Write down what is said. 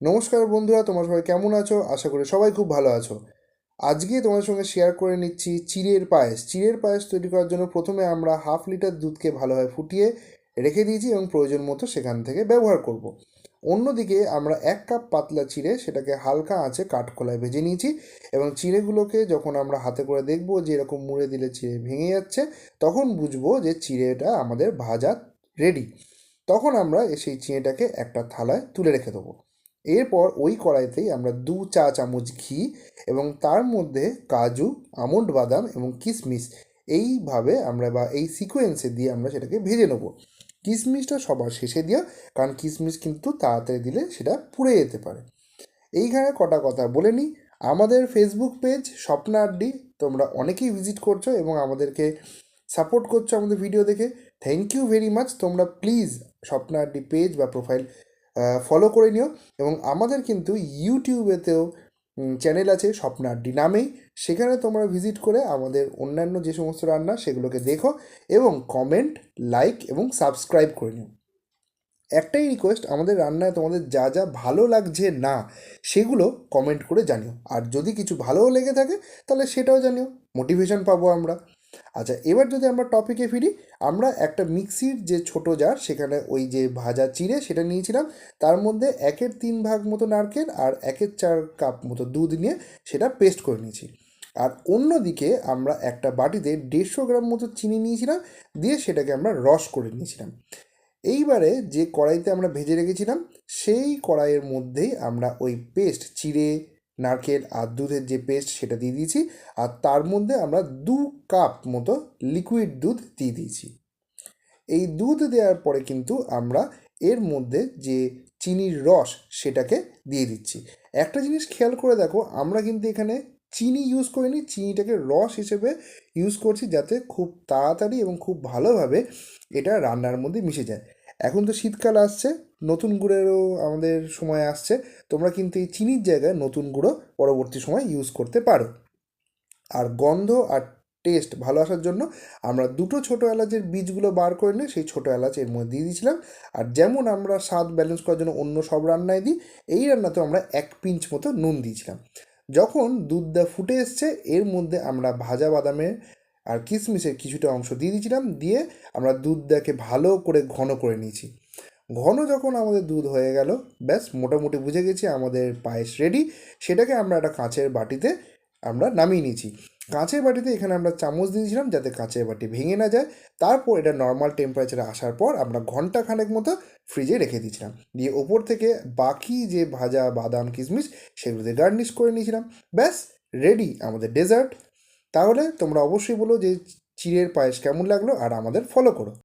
নমস্কার বন্ধুরা, তোমার সবাই কেমন আছো? আশা করি সবাই খুব ভালো আছো। আজকে তোমাদের সঙ্গে শেয়ার করে নিচ্ছি চিড়ের পায়েস। চিড়ের পায়েস তৈরি করার জন্য প্রথমে আমরা হাফ লিটার দুধকে ভালোভাবে ফুটিয়ে রেখে দিয়েছি এবং প্রয়োজন মতো সেখান থেকে ব্যবহার করব। অন্যদিকে আমরা এক কাপ পাতলা চিড়ে সেটাকে হালকা আঁচে কাঠখোলায় ভেজে নিয়েছি এবং চিড়েগুলোকে যখন আমরা হাতে করে দেখব যে এরকম মুড়ে দিলে চিড়ে ভেঙে যাচ্ছে, তখন বুঝব যে চিড়েটা আমাদের ভাজা রেডি তখন আমরা সেই চিঁড়েটাকে একটা থালায় তুলে রেখে দেবো। এরপর ওই কড়াইতেই আমরা দু চা চামচ ঘি এবং তার মধ্যে কাজু, আমন্ড বাদাম এবং কিশমিশ এইভাবে আমরা বা এই সিকোয়েন্সে দিয়ে আমরা সেটাকে ভেজে নেব। কিশমিশটা সবার শেষে দিও কারণ কিশমিশ কিন্তু তাড়াতাড়ি দিলে সেটা পুড়ে যেতে পারে। এইখানে কটা কথা বলে নিই। আমাদের ফেসবুক পেজ স্বপ্না আড্ডি, তোমরা অনেকেই ভিজিট করছ এবং আমাদেরকে সাপোর্ট করছ আমাদের ভিডিও দেখে। থ্যাংক ইউ ভেরি মাচ তোমরা প্লিজ স্বপ্না আড্ডি পেজ বা প্রোফাইল ফলো করে নিও। এবং আমাদের কিন্তু ইউটিউবেতেও চ্যানেল আছে স্বপ্না আড্ডি নামেই। সেখানে তোমরা ভিজিট করে আমাদের অন্যান্য যে সমস্ত রান্না, সেগুলোকে দেখো এবং কমেন্ট লাইক এবং সাবস্ক্রাইব করে নিও। একটাই রিকোয়েস্ট আমাদের রান্নায় তোমাদের যা যা ভালো লাগছে না, সেগুলো কমেন্ট করে জানিও। আর যদি কিছু ভালোও লেগে থাকে, তাহলে সেটাও জানিও। মোটিভেশন পাবো আমরা। আচ্ছা এবার যদি আমরা টপিকে ফিরি, আমরা একটা মিক্সির যে ছোট জার সেখানে ওই যে ভাজা চিড়ে সেটা নিয়েছিলাম। তার মধ্যে একের তিন ভাগ মতো নারকেল আর একের চার কাপ মতো দুধ নিয়ে সেটা পেস্ট করে নিয়েছি। আর অন্যদিকে আমরা একটা বাটিতে দেড়শো গ্রাম মতো চিনি নিয়েছিলাম, দিয়ে সেটাকে আমরা রস করে নিয়েছিলাম। এইবারে যে কড়াইতে আমরা ভেজে রেখেছিলাম, সেই কড়াইয়ের মধ্যেই আমরা ওই পেস্ট চিড়ে নারকেল আর দুধের যে পেস্ট সেটা দিয়ে দিয়েছি, আর তার মধ্যে আমরা দু কাপ মতো লিকুইড দুধ দিয়ে দিয়েছি। এই দুধ দেওয়ার পরে কিন্তু আমরা এর মধ্যে যে চিনির রস সেটাকে দিয়ে দিচ্ছি। একটা জিনিস খেয়াল করে দেখো, আমরা কিন্তু এখানে চিনি ইউজ করিনি, চিনিটাকে রস হিসেবে ইউজ করছি যাতে খুব তাড়াতাড়ি এবং খুব ভালোভাবে এটা রান্নার মধ্যে মিশে যায়। এখন তো শীতকাল আসছে, নতুন গুড়েরও আমাদের সময় আসছে। তোমরা কিন্তু এই চিনির জায়গায় নতুন গুঁড়ো পরবর্তী সময় ইউজ করতে পারো। আর গন্ধ আর টেস্ট ভালো আসার জন্য আমরা দুটো ছোটো এলাচের বীজগুলো বার করে নিয়ে সেই ছোটো এলাচ এর মধ্যে দিয়ে দিয়েছিলাম। আর যেমন আমরা স্বাদ ব্যালেন্স করার জন্য অন্য সব রান্নায় দিই, এই রান্নাতেও আমরা এক পিঞ্চ মতো নুন দিয়েছিলাম। যখন দুধটা ফুটে এসছে, এর মধ্যে আমরা ভাজা বাদামের আর কিশমিশের কিছুটা অংশ দিয়ে দিয়েছিলাম, দিয়ে আমরা দুধটাকে ভালো করে ঘন করে নিয়েছি। ঘন যখন আমাদের দুধ হয়ে গেল, ব্যাস মোটামুটি বুঝে গেছি আমাদের পায়েস রেডি সেটাকে আমরা একটা কাঁচের বাটিতে আমরা নামিয়ে নিয়েছি। কাঁচের বাটিতে এখানে আমরা চামচ দিয়েছিলাম যাতে কাঁচের বাটি ভেঙে না যায়। তারপর এটা নর্মাল টেম্পারেচারে আসার পর আমরা ঘণ্টা খানেক মতো ফ্রিজে রেখে দিয়েছিলাম। দিয়ে ওপর থেকে বাকি যে ভাজা বাদাম কিশমিশ সেগুলোতে গার্নিশ করে নিয়েছিলাম। ব্যাস রেডি আমাদের ডেজার্ট তাহলে তোমরা অবশ্যই বলো যে চিড়ের পায়েস কেমন লাগল আর আমাদের ফলো করো।